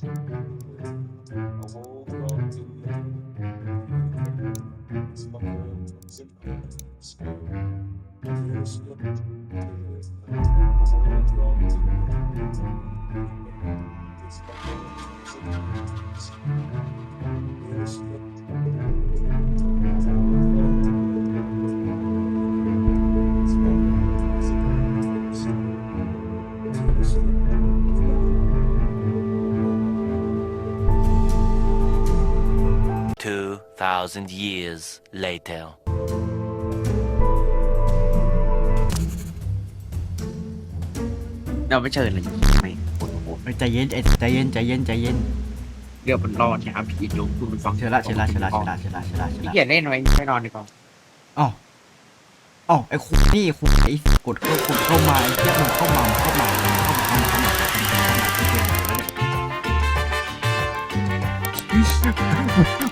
Thank you. 2,000 years later. เราไม่เชิญเลยไม่โอ้โหเฮ้ยใจเย็นใจเย็นใจเย็นใจเย็นเรื่องมันรอดนะครับพี่ลุงคุณฟังเชิญละเชิญละเชิญละเชิญละเชิญละเชิญละเชิญพี่ละเกียรเล่นไว้ไม่นอนดีกว่าอ๋ออ๋อไอ้คุณนี่คุณไอ้กดเข้ากดเข้ามาไอ้เทียบมันเข้ามามันเข้ามามันเข้ามาเข้ามา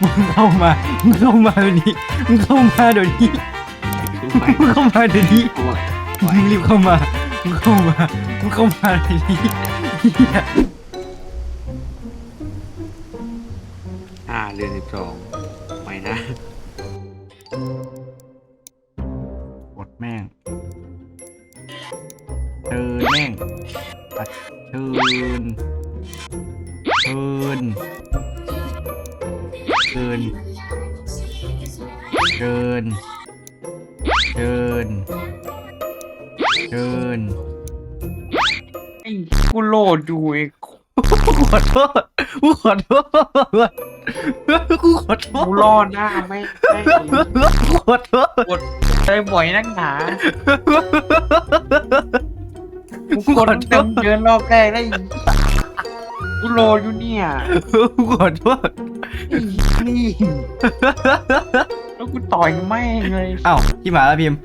มึงเข้ามา มึงเข้ามาเดี๋ยวนี้ มึงเข้ามาเดี๋ยวนี้ดูไปมึงเข้ามาเดี๋ยวนี้ กลัวมึงรีบเข้ามา มึงเข้ามา มึงเข้ามาเดี๋ยวนี้เหี้ยห้าเดือนสิบสองไม่นะกดแม่งเชิญแม่งอัดเชิญ เชิญเชิญเชิญไอ้กูโหลดอยู่ไอ้กูขอโทษกูขอโทษกูขอโทษกูรอดหน้าไม่ไม่กูขอโทษใจบ่อยนักหนากูกดเต็มเดือนรอบแรกได้อี กกูโหลดอยู่เนี่ยกูขอโทษไอ้นี่แล้วกูต่อยแม่งเลยอ้าวพี่หมาแล้วพิมพ์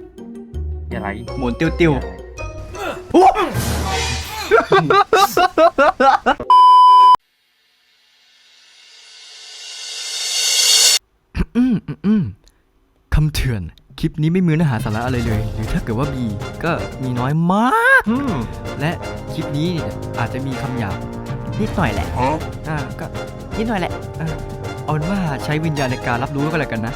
อะไรหมุนติ้วติ้วๆโอ้อืมอืมอืมคำเถื่อน คลิปนี้ไม่มีเนื้อหาสาระอะไรเลย หรือถ้าเกิดว่ามีก็มีน้อยมากอืมและคลิปนี้เนี่ยอาจจะมีคำหยาบ นิดหน่อยแหละอ่าก็นิดหน่อยแหละอ่าเอาเป็นว่าใช้วิญญาณในการรับรู้ก็แล้วกันนะ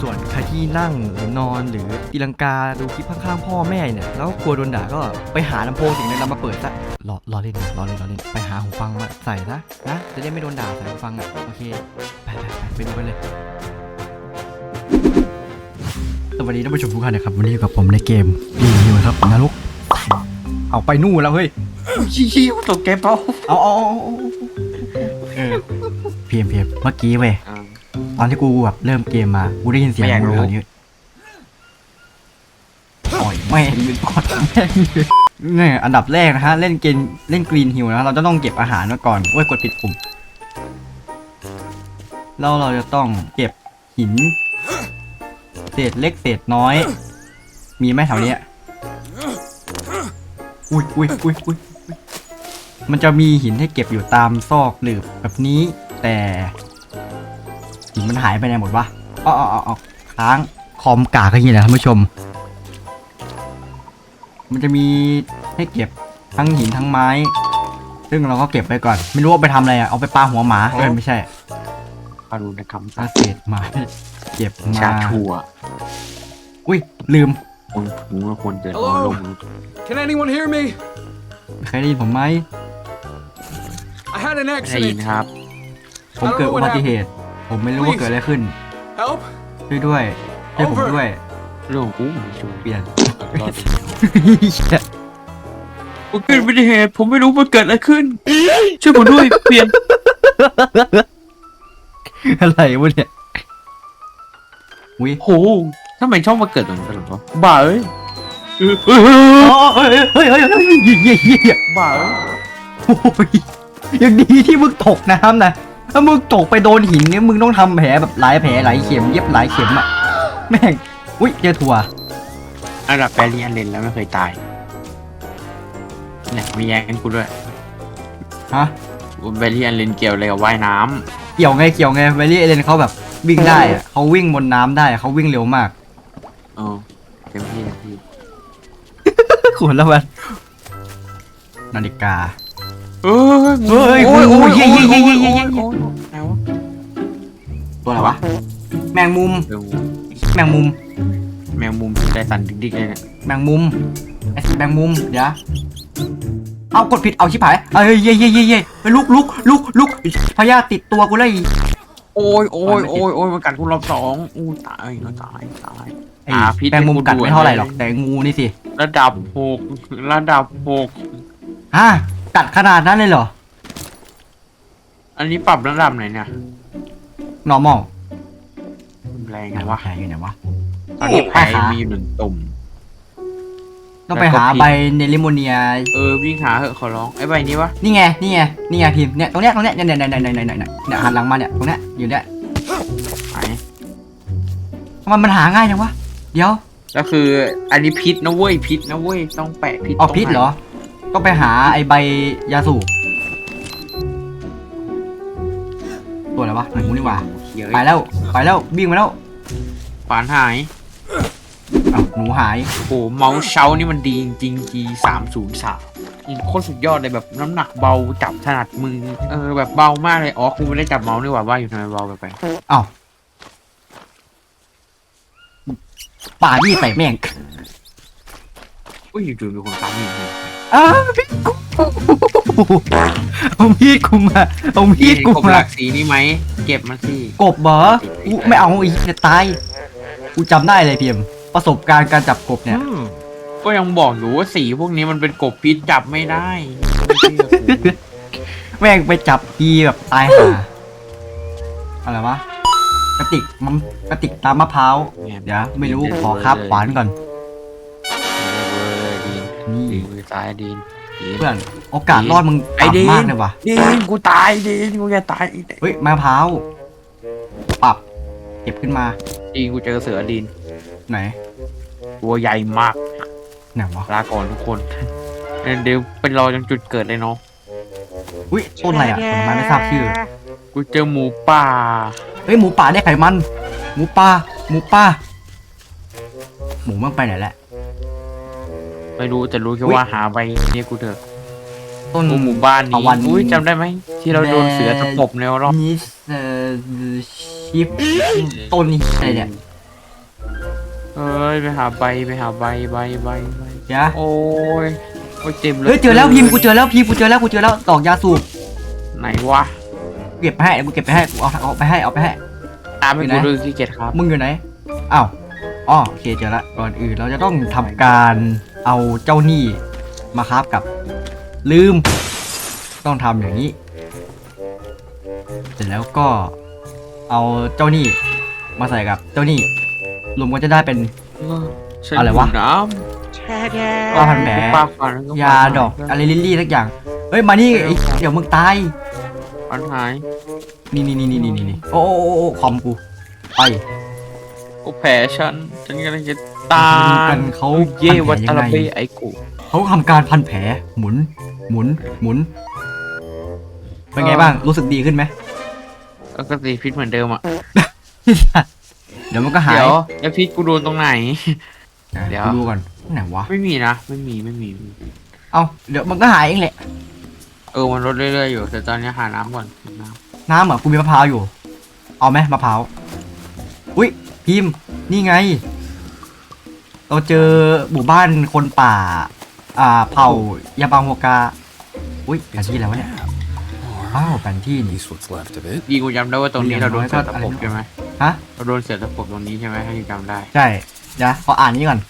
ส่วนใครที่นั่งหรือนอนหรือตีลังกาดูคลิปข้างๆพ่อแม่เนี่ยแล้วกลัวโดนด่าก็ไปหาลำโพงสิ่งนั้นแล้วมาเปิดซะรอรอเล่นนะรอเล่นรอเล่นไปหาหูฟังมาใส่ซะนะจะได้ไม่โดนด่าใส่หูฟังอะโอเคไปไปไปไปดูกันเลยสวัสดีท่านผู้ชมทุกท่านนะครับวันนี้อยู่กับผมในเกมรีวิวครับนรกเอาไปนู่นแล้วเฮ้ย ชี้ๆกูตกใจเปล่าเอาเอาเอาเอาเออเพียมเพียมเมื่อกี้เว้ยอ่า ตอนที่กูแบบเริ่มเกมมากูได้ยินเสียงไม่อยากงูรู้วนี้ต่อยแม่งเลยกดแม่งเลยเนี่ยอันดับแรกนะฮะ เล่นเกมเล่นกรีนฮิลนะเราจะต้องเก็บอาหารมาก่อนเว้ยกดผิดปุ่มแล้วเราจะต้องเก็บหิน เศษเล็กเศษน้อย มีไหมแถวเนี้ยอุ้ยอุ้ยอุ้ยอุ้ย มันจะมีหินให้เก็บอยู่ตามซอกหลืบแบบนี้ แต่หินมันหายไปไหนหมดวะอ๋ออ๋ออ๋อค้างคอมกากอย่างนี้นะท่านผู้ชม มันจะมีให้เก็บทั้งหินทั้งไม้ ซึ่งเราก็เก็บไปก่อน ไม่รู้ว่าไปทำอะไรอะเอาไปปาหัวหมาเออไม่ใช่ปารุณกรรมถ้าเศษไม้เก็บมาชาชัวอุ้ยลืมคนหูคนเดินเอาลง Can anyone hear me? ใครได้ยินผมไหม I had an ได้ยิน accident. ครับ ผมเกิดอุบัติเหตุ ผมไม่รู้ว่าเกิดอะไรขึ้น Help! ช่วยด้วย ช่วยผมด้วย เรื่องของกูไม่ช่วยเปลี่ยน ผมเกิดอุบัติเหตุผมไม่รู้มันเกิดอะไรขึ้น ช่วยผมด้วย เปลี่ยน อะไรวะเนี่ยอุ้ยโหทำไมชอบมาเกิดตรงนี้ตลอดวะบ้าเอ้ยอ๋อเฮ้ยเฮ้ยเฮ้ยเฮ้ยเฮ้ยเฮ้ยเฮ้ยบ้าเอ้ยโอ้ย ยังดีที่มึงตกน้ำนะ ถ้ามึงตกไปโดนหินเนี่ยมึงต้องทำแผลแบบหลายแผลหลายเข็มเย็บหลายเข็มอะ แม่ง อุ้ยเจอถั่วอันดับแปรเรียนเลนแล้วไม่เคยตายเนี่ยมีแย่งกันกูด้วยฮะกูไปเรียนเลนเกี่ยวอะไรกับว่ายน้เกี่ยวไงเกี่ยวไงเวลี่เอเลนเขาแบบวิ่งได้อะเขาวิ่งบนน้ำได้เขาวิ่งเร็วมากำเออเต็มที่เต็มที่ขวนแล้วมันนาฬิกา เฮ้ยเฮ้ยโอ้ยโอ้ยเย้เย้เย้เย้เย้โอ้ยโอ้ยโอ้ยไหนวะตัวอะไรวะ แมงมุม เดี๋ยวแมงมุม แมงมุมใจสั่นดิกๆเลยเนี่ยแมงมุมไอ้แมงมุม เดี๋ยว เอากดผิด เอาชิบหาย เอ้ยเย่เย่เย่เย่เฮ้ยลุกลุกลุกลุกพยาธิติดตัวกูเลยโอ้ยโอ้ยโอ้ยโอ้ยมันกัดกูรอบสองอู้ตายแล้วตายตาย ไอ้อ่าพิษแมงมุมกัดให้กูดูไม่เท่าไหร่หรอก แต่งูนี่สิ ระดับหกระดับหกฮะ กัดขนาดนั้นเลยเหรอ อันนี้ปรับระดับไหนเนี่ย normal แรงไหนไงวะวะ แผลอยู่ไหนวะ ตอนนี้แผลไปหามีมีอยู่หนึ่งตุ่ม ต้องไปหาใบเนลิโมเนีย เออวิ่งหาเหอะขอร้อง ไอ้ใบนี้วะ นี่ไง นี่ไง นี่ไงพิมพ์เนี่ย ตรงเนี้ย ตรงเนี้ย เนี่ยเนี่ยเนี่ยเนี่ยเนี่ยเนี่ยเนี่ยหันหลังมาเนี่ย ตรงเนี้ย อยู่เนี่ยไหน ทำไมมันหาง่ายจังวะ เดี๋ยวแล้วคืออันนี้พิษนะเว้ยพิษนะเว้ยต้องแปะพิษเอาตรงพิษไนเหรอ ต้องไปหาไอใบยาสูบตัวอะไรวะหนูนี่หว่าเขียวไปแล้วไปแล้ววิ่งมาแล้วขวานหายอ้าวหนูหายโอ้โหเมาส์เชานี่มันดีจริงๆ G สามศูนย์สามโคตรสุดยอดเลยแบบน้ำหนักเบาจับถนัดมือเออแบบเบามากเลยอ๋อกูไม่ได้จับเมาส์นี่หว่าว่าอยู่ทำไมเบาไปอ้าวป่านี่ใส่แม่งอุ้ยอยู่ๆมีคนตามอยู่เลย อ้าวพี่กูเอามีดกูมาเอามีดกูกบหมาลากสีนี่ไหม เก็บมาสิ กบเหรอกูไม่เอาอีกจะตายกูจำได้เลยพีมประสบการณ์การจับกบเนี่ย ก็ยังบอกอยู่ว่าสีพวกนี้มันเป็นกบพิษจับไม่ได้ไม่เชื่อกูแม่งไปจับทีแบบตายหาอะไรวะกระติกมันกระติกตามมะพร้าวเดี๋ยวไม่รู้ขอคาบขวานก่อน นี่ดีมือซ้ายดีนดีน เพื่อนโอกาสรอดมึงไอ้ดี ต่ำมากเลยว่ะดีนกูตายดีนกูจะตายเฮ้ยมะพร้าวปรับเก็บขึ้นมาดีนกูเจอเสือดีนไหนตัวใหญ่มากไหนวะลาก่อนทุกคนเดี๋ยวเป็นรอจนจุดเกิดเลยเนาะอุ้ยต้นอะไรอะผลไม้ไม่ทราบชื่อกูเจอหมูป่าเฮ้ยหมูป่าได้ไขมัน หมูป่าหมูป่าหมูมันไปไหนแหละ ไม่รู้แต่รู้แค่อุ๊ยว่าหาไปเนี่ยกูเถอะต้นกูหมู่บ้านนี้ตะวันอุ้ยจำได้ไหมที่เราโดนเสือตะปบในรอบนิสเอ่อชิปต้นนี้อะไรเนี่ยเอ้ยไปหาใบไปหาใบใบใบใบเดี๋ยวโอ้ยโอ้ยเจ็บเลยเฮ้ยเจอแล้วพิมพ์กูเจอแล้วพิมพ์กูเจอแล้วกูเจอแล้วดอกยาสูบไหนวะเก็บไปให้กูเก็บไปให้กูเอาเอาไปให้เอาไปให้ตามไปอยู่ไหนกูดูที่เกตครับมึงอยู่ไหนอ้าวอ๋อโอเคเจอละก่อนอื่นเราจะต้องทำการ เอาเจ้าหนี้มาครับกับลืม ต้องทำอย่างนี้ เสร็จแล้วก็เอาเจ้าหนี้มาใส่กับเจ้าหนี้รวมก็จะได้เป็น ฉันอะไรวะ หิน้ผ้าพันแผลำปากฟันแล้วยาดอกอะไรลิลลี่สักอย่าง เฮ้ยมานี่ไอ้เดี๋ยวมึงตายฟันหายนี่นี่นี่นี่นี่นี่โอ้โอ้โอ้โอ้คอมกูไป โอ้แผลฉัน ฉันกำลังจะ ตากัยนเขาเย่วัพัตนตแผลลยังเบไงไอกูเขาทำการพันแผลหมุน หมุน หมุน เป็นไงบ้าง รู้สึกดีขึ้นไหมแล้วก็ตีพิษเหมือนเดิมอะ เดี๋ยวมันก็หาย เดี๋ยวแล้วพิษกูโดนตรงไหน เดี๋ยวกูดูก่อนไหนวะ ไม่มีนะ ไม่มี ไม่มี เอาเดี๋ยวมันก็หายเองแหละ เออ มันลดเรื่อยๆอยู่ แต่ตอนนี้หาน้ำก่อน น้น้ำเหรอกูมีมะพร้าวอยู่ เอาไหมมะพร้าว อุ้ยพิมพ์นี่ไง เราเจอหมู่บ้านคนป่า อ่า เผ่ายาบังโฮกา อุ้ยแผนที่อะไรวะเนี่ยอ้าวแผนที่ At นี่ least what's left of it. ำดีกูจำได้ว่าตรงนี้เราโดนเสือตะปบอย่างน้อยก็ใช่ไหมฮะ เราโดนเสือตะปบตรงนี้ใช่ไหมถ้าที่จำได้ ใช่เดี๋ยวขออ่านนี้ก่อน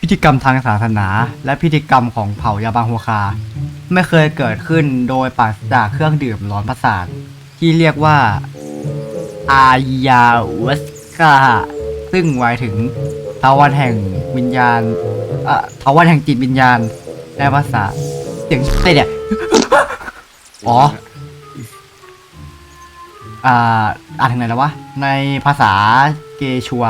พิธีกรรมทางศาสนา และพิธีกรรมของเผ่ายาบางหัวคา ไม่เคยเกิดขึ้นโดยปราศจากเครื่องดื่มหลอนประสาทที่เรียกว่า อายาวัสกาซึ่งหมายถึงเทาวันแห่งวิญญาณเอ่อเทาวันแห่งจิตวิญญาณในภาษาเสียงเต้เนี่ย อ๋อ อ่า อ่านถึงไหนแล้ววะ ในภาษาเกชัว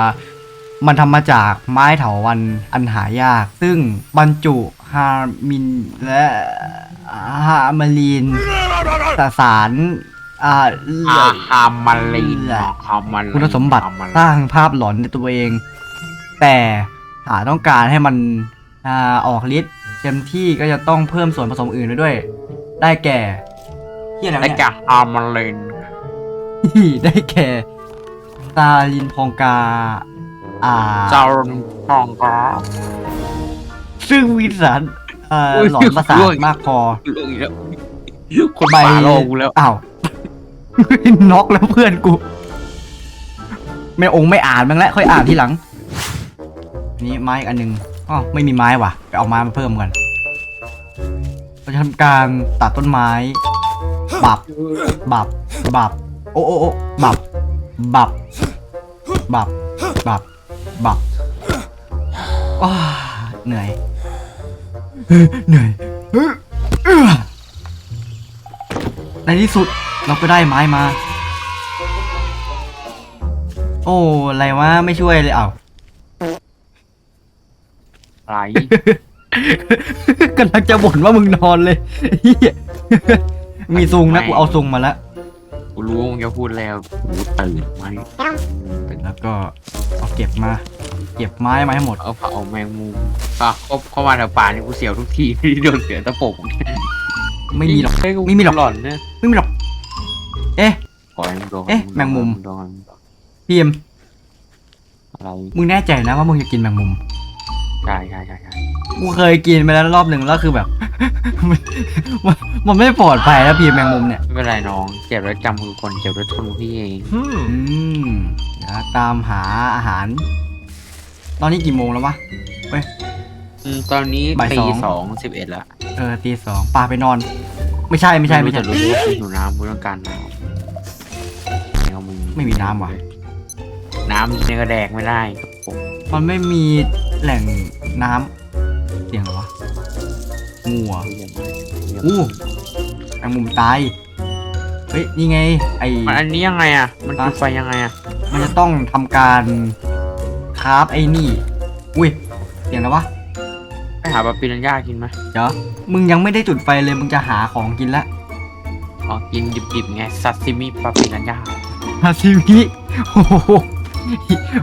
มันทำมาจากไม้เถาวันอันหายาก ซึ่งบรรจุฮามินและฮามารีนสสารอ่า อาฮามาลีนฮามาลีนคุณสมบัติฮาาลีน สร้างภาพหลอนในตัวเอง แต่หากต้องการให้มันอ่าออกฤทธิ์เต็มที่ก็จะต้องเพิ่มส่วนผสมอื่นไปด้วย ได้แก่เฮียอะไรวะไอ้เนี่ยจ่าฮามาเลนได้แก่ตาลินพองกา อ่าจารนทองกาซึ่งวิสารอ่าอุ๊ยหลอนประสาทด้วยมากพอเรื่องอีกแล้วคนใบป่าโลกูแล้วอ้าว น็อกแล้วเพื่อนกู ไม่องค์ไม่อ่านบ้างแล้วค่อยอ่านทีหลัง นี่ไม้อีกอันหนึ่งอ๋อไม่มีไม้ว่ะ ไปเอาไม้มาเพิ่มกันเราจะทำการตัดต้นไม้ บับ บับ บับ โอ้โอ้โอ้บับ บับ บับ บับ บับว้าเหนื่อย เหนื่อย ในที่สุดเราก็ได้ไม้มา โอ้ อะไรวะ ไม่ช่วยเลย เอ้า อะไรกำลังจะบ่นว่ามึงนอนเลยเหี้ยมีซุงนะกูเอาซุงมาแล้วกูรู้ว่ามึงจะพูดแล้วกูตื่นไหมแล้วก็เอาเก็บมา เก็บไม้มาให้หมดเอาเผาแมงมุมอะเข้าเข้ามาแถวป่านี่กูเสียวทุกทีที่โดนเสือตะปบไม่มีหรอกเฮ้ยไม่มีหรอกหลอนเนี่ยไม่มีหรอก เอ๊ะปล่อยมันโดนเอ๊ะแมงมุมโดนพีมอะไรมึงแน่ใจนะว่ามึงจะกินแมงมุม ใช่ใช่ใช่ใช่กูเคยกินไปแล้วรอบหนึ่งแล้วคือแบบ มันมันมันไม่ปลอดภัยแล้วพีมแมงมุมเนี่ยไม่เป็นไรน้องเจ็บแล้วจำคือคนเจ็บแล้วทนพี่เองอืมเดี๋ยวตามหาอาหาร ตอนนี้กี่โมงแล้ววะ อืมตอนนี้บ่ายตีสอง สองสิบเอ็ดละเออตีสองปาไปนอน ไม่ใช่ไม่ใช่ไม่รู้ใช่ แต่รู้ว่าคุณอยู่น้ำคุณต้องการน้ำแนวมึงไม่มีน้ำว่ะ น้ำเนี่ยก็แดกไม่ได้ครับผมมันไม่มี แหล่งน้ำเสียงเหรอวะงูเหรออู้แมงมุมตาย เฮ้ย นี่ไง ไอ มันอันนี้ยังไงอะ มันจุดฮะไฟยังไงอะ มันจะต้องทำการคราฟไอ้นี่ อุ้ย เสียงแล้ววะ ไปหาปลาปิรันย่ากินไหมเดี๋ยว มึงยังไม่ได้จุดไฟเลย มึงจะหาของกินละอ๋อกินดิบๆไงซัตซิมิปลาปิรันย่าฮาซิมิโอ้โห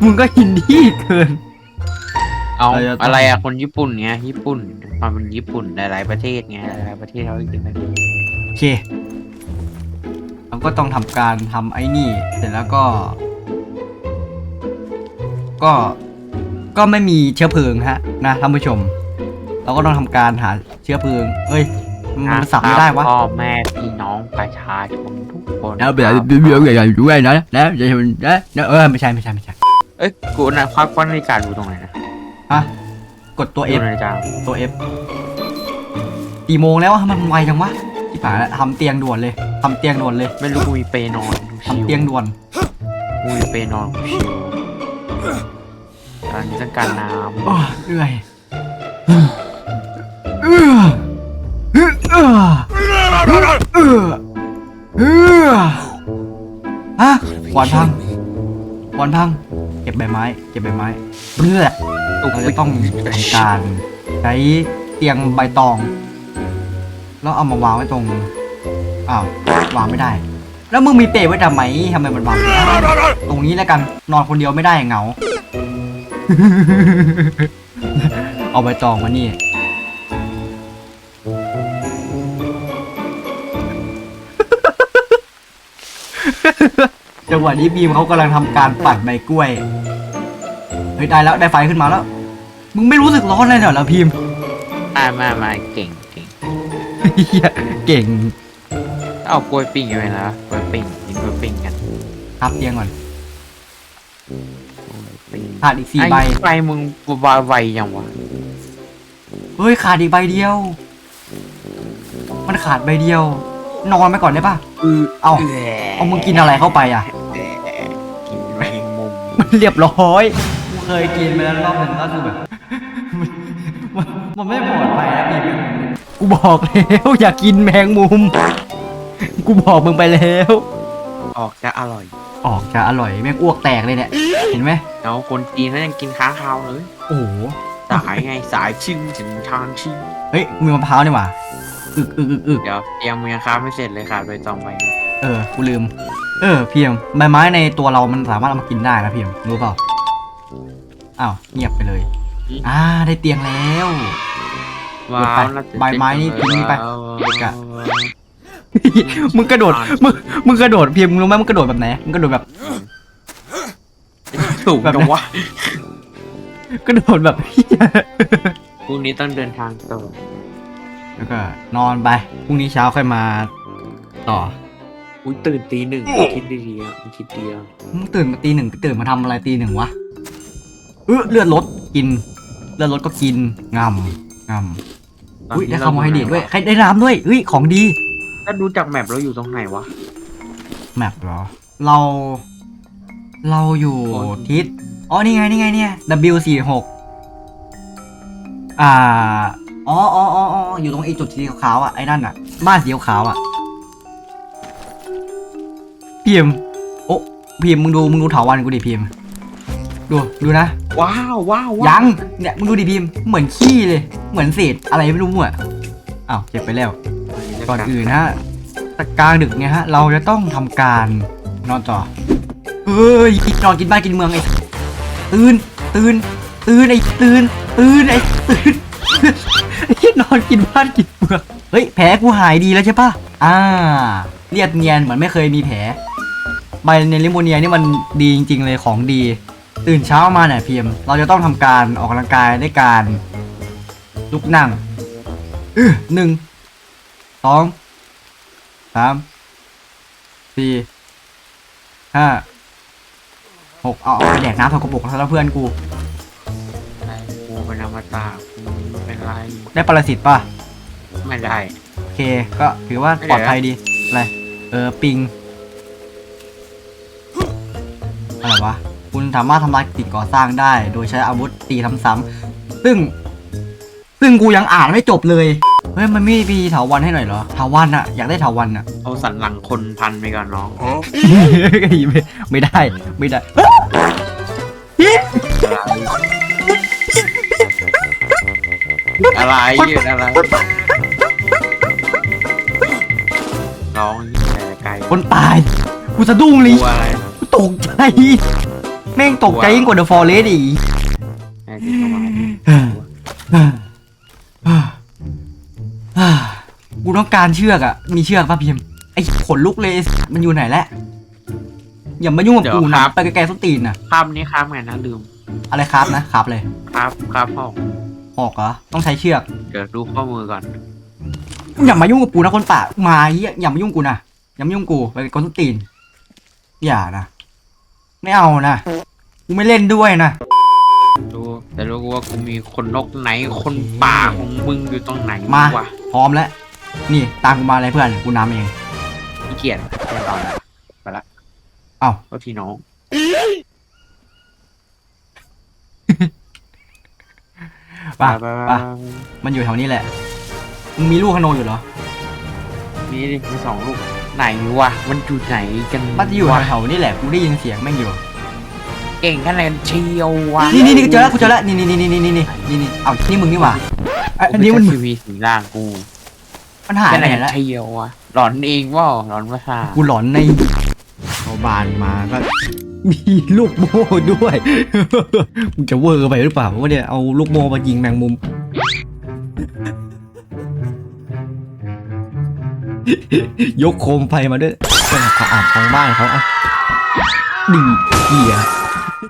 มึงก็กินดีเกิน เอาเราจะต้อง อะไรอะคนญี่ปุ่นไงญี่ปุ่นมาเป็นญี่ปุ่นหลายๆประเทศไงหลายๆประเทศเขากินกันโอเคเราก็ต้องทำการทำไอ้นี่ เสร็จแล้วก็ ก็ก็ไม่มีเชื้อเพลิงฮะนะท่านผู้ชม เราก็ต้องทำการหาเชื้อเพลิงเอ้ยมันสับไม่ได้วะ พ่อแม่พี่น้องประชาชนทุกคนแล้วแบบเบี้ยวใหญ่ๆด้วยนะนะจะนะนะเออไม่ใช่ไม่ใช่ไม่ใช่เอ้ยกูนะควักควักนาฬิกาดูตรงไหนนะ ฮะกดตัว ดู F นาฬิกาตัว F กี่โมงแล้วทำไมมันไวจังวะที่ผ่านแล้วทำเตียงด่วนเลยทำเตียงด่วนเลยไม่รู้กูมีเปรย์นอนดูชิทำวเตียงด่วน กูมีเปรย์นอนกูชิวตอนนี้ต้องการน้โอ้ยเหนื่อยเอื้อเอื้อเอื้อเอื้อเอื้อฮะหวานพังหวานพัง เก็บใบไม้ เก็บใบไม้เบื่อำ เราจะต้องทำการใช้เตียงใบตอง แล้วเอามาวางไว้ตรงอ้าววางไม่ได้ แล้วมึงมีเปรไว้ทำไมทำไมมันวางไม่ได้ตรงนี้แล้วกันนอนคนเดียวไม่ได้เหงา เอาใบตองมานี่จังหวะนี้บีมเขากำลังทำการปัดใบกล้วย เฮ้ยได้แล้วได้ไฟขึ้นมาแล้ว มึงไม่รู้สึกร้อนเลยเหรอแล้วพิมพ์มามามาเก่งเก่งเหี้ยเก่งเอากล้วยปิ้งไปนะกล้วยปิ้งกินกล้วยปิ้งกันครับเตียงก่อนปิ้งขาดอีกสี่ใบไอ้ไฟมึงวาไวยังวะเฮ้ยขาดอีกใบเดียว มันขาดใบเดียว นอนไปก่อนได้ปะอือเอาเอามึงกินอะไรเข้าไปอะกินแมงมุมมันเรียบร้อยกูเคยกินไปแล้วรอบหนึ่งก็คือแบบ มันมันไม่ปลอดภัยนะพี่กูบอกแล้วอย่ากินแมงมุม กูบอกมึงไปแล้ว ออกจะอร่อย ออกจะอร่อยแม่งอ้วกแตกเลยเนี่ย เห็นไหมแล้วคนจีนเขายังกินค้างคาวเลย โอ้โห สายไงสายชิงถึงทางชิงเฮ้ยมีมะพร้าวนี่หว่าอึกอึกอึกอึกเดี๋ยวเตรียมมือค้าไม่เสร็จเลยขาดไปสองใบเออ กูลืม เออ เพียงใบไม้ในตัวเรามันสามารถเอามากินได้นะเพียงรู้เปล่า อ้าว เงียบไปเลย อ่าได้เตียงแล้วว้าวใบไม้นี่ทิ้งไปว้าวเด็กอะมึงกระโดดมึงมึงกระโดดเพียงมึงรู้ไหมมึงกระโดดแบบไหนมึงกระโดดแบบถูกแบบจันั้งนวะกระโดดแบบพรุ่งนี้ต้องเดินทางต่อแล้วก็นอนไปพรุ่งนี้เช้าค่อยมาต่ออุ้ยตื่นตีหนึ่งคิดดีๆอะคิดดีอะมึงตื่นมาตีหนึ่งตื่นมาทำอะไรตีหนึ่งวะเออเลือดลดกิน เลือดลดก็กินงำงำอุ้ยได้คาร์โบไฮเดรตด้วย ใครได้น้ำด้วยเฮ้ยของดีถ้าดูจากแมปเราอยู่ตรงไหนวะ แมปเหรอ เรา เราอยู่อ๋อทิศ อ๋อ นี่ไง นี่ไงเนี่ย W สี่หกอ่าอ๋ออ๋ออ๋ออ๋ออยู่ตรงไอ้จุดสีขาวๆอะ ไอ้นั่นอะ บ้านสีขาวๆอะพิมพ์โอ้พิมพ์มึงดู มึงดูเถาวันกูดิพิมพ์ ดูดูนะ ว้าวว้าวว้าวยังเนี่ยมึงดูดิพิมพ์เหมือนขี้เลย เหมือนเศษอะไรไม่รู้มั่วอ้าวเก็บไปแล้ว ก่อนอื่นนะฮะตะกลางดึกเนี่ยฮะ เราจะต้องทำการนอนต่อเฮ้ยนอนกินบ้านกินเมืองไอ้ตื่นตื่นตื่นไอ้ตื่นตื่นไอ้ตื่นไอ้นอนกินบ้านกินเมืองเฮ้ยแผลกูหายดีแล้วใช่ปะอ่า เรียบเนียนเหมือนไม่เคยมีแผลใบในลิโมเนียนี่มันดีจริง ๆ เลยของดี ตื่นเช้ามาเนี่ยพีมเราจะต้องทำการออกกำลังกายด้วยการลุกนั่งอื้อหนึ่งสองสามสี่ห้าหกเอาเอาไปแดกน้ำสกปรกแล้วเพื่อนกูไอ้กูเป็นอมตะกูไม่เป็นไรได้ปรสิตป่ะ ไม่ได้ โอเค ก็ถือว่าปลอดภัยดี อะไร เออ ปิง อะไรวะ คุณสามารถทำลายสิ่งก่อสร้างได้ โดยใช้อาวุธตีซ้ำๆซึ่ง ซึ่งกูยังอ่านไม่จบเลย เฮ้ย มันไม่มีเถาวันให้หน่อยเหรอเถาวันอะอยากได้เถาวันอะเอาสันหลังคนพันไปก่อนน้องไม่ไม่ได้ ไม่ได้อะไรยืนอะไรร้องยิ่งแต่ไกลคนตาย กูสะดุ้งเลยกลัวอะไร กูตกใจ แม่งตกใจยิ่งกว่าเดอะฟอเรสอีกแม่ที่เข้ามากูต้องการเชือกอะมีเชือกป่ะพิมพ์ไอ้ขนลุกเลยมันอยู่ไหนแล้วอย่ามายุ่งกับกูนะไปไกลๆส้นตีนนะข้ามนี้ข้ามไงนะลืม อะไรครับนะครับเลยครับครับพ่อหอกเหรอต้องใช้เชือก เดี๋ยวดูข้อมือก่อน อย่ามายุ่งกับกูนะคนป่ามาเฮียอย่ามายุ่งกูนะอย่ามายุ่งกูไปไกลๆส้นตีน อย่านะไม่เอานะ กูไม่เล่นด้วยนะดูแต่รู้ว่ากูมีคนนกไหนคนป่าของมึงอยู่ตรงไหนมา วะพร้อมแล้ว นี่ตามกูมาเลยเพื่อน กูนำเอง ขี้เกียจแค่ตอนนั้นไปละเอ้า ก็พี่น้องป่ะไปป่ะมันอยู่แถวนี้แหละ มึงมีลูกขโนอยู่เหรอ มีดิมีสองลูกไหนวะมันอยู่ไหนกันมันจะอยู่วะแถวๆนี่แหละ กูได้ยินเสียงแม่งอยู่ เก่งขนาดเชียววะนี่นี่นี่กูเจอแล้วกูเจอแล้วนี่นี่นี่นี่นี่นี่นี่นี่นี่เอานี่มึงนี่หว่าอะอันนี้มันทีวีสีล่างกูมันหายแค่ไปไหนไหนแล้วเชียววะหลอนเองว่าหลอนภาษาทกูหลอนในเขาบานมาก็ มีลูกโม่ด้วย มึงจะเวอร์ไปหรือเปล่าว่าเนี่ยเอาลูกโม่มายิงแมงมุม ยกโคมไฟมาด้วยเออเขาอ่านทางบ้านเขาอะดึงเกียร์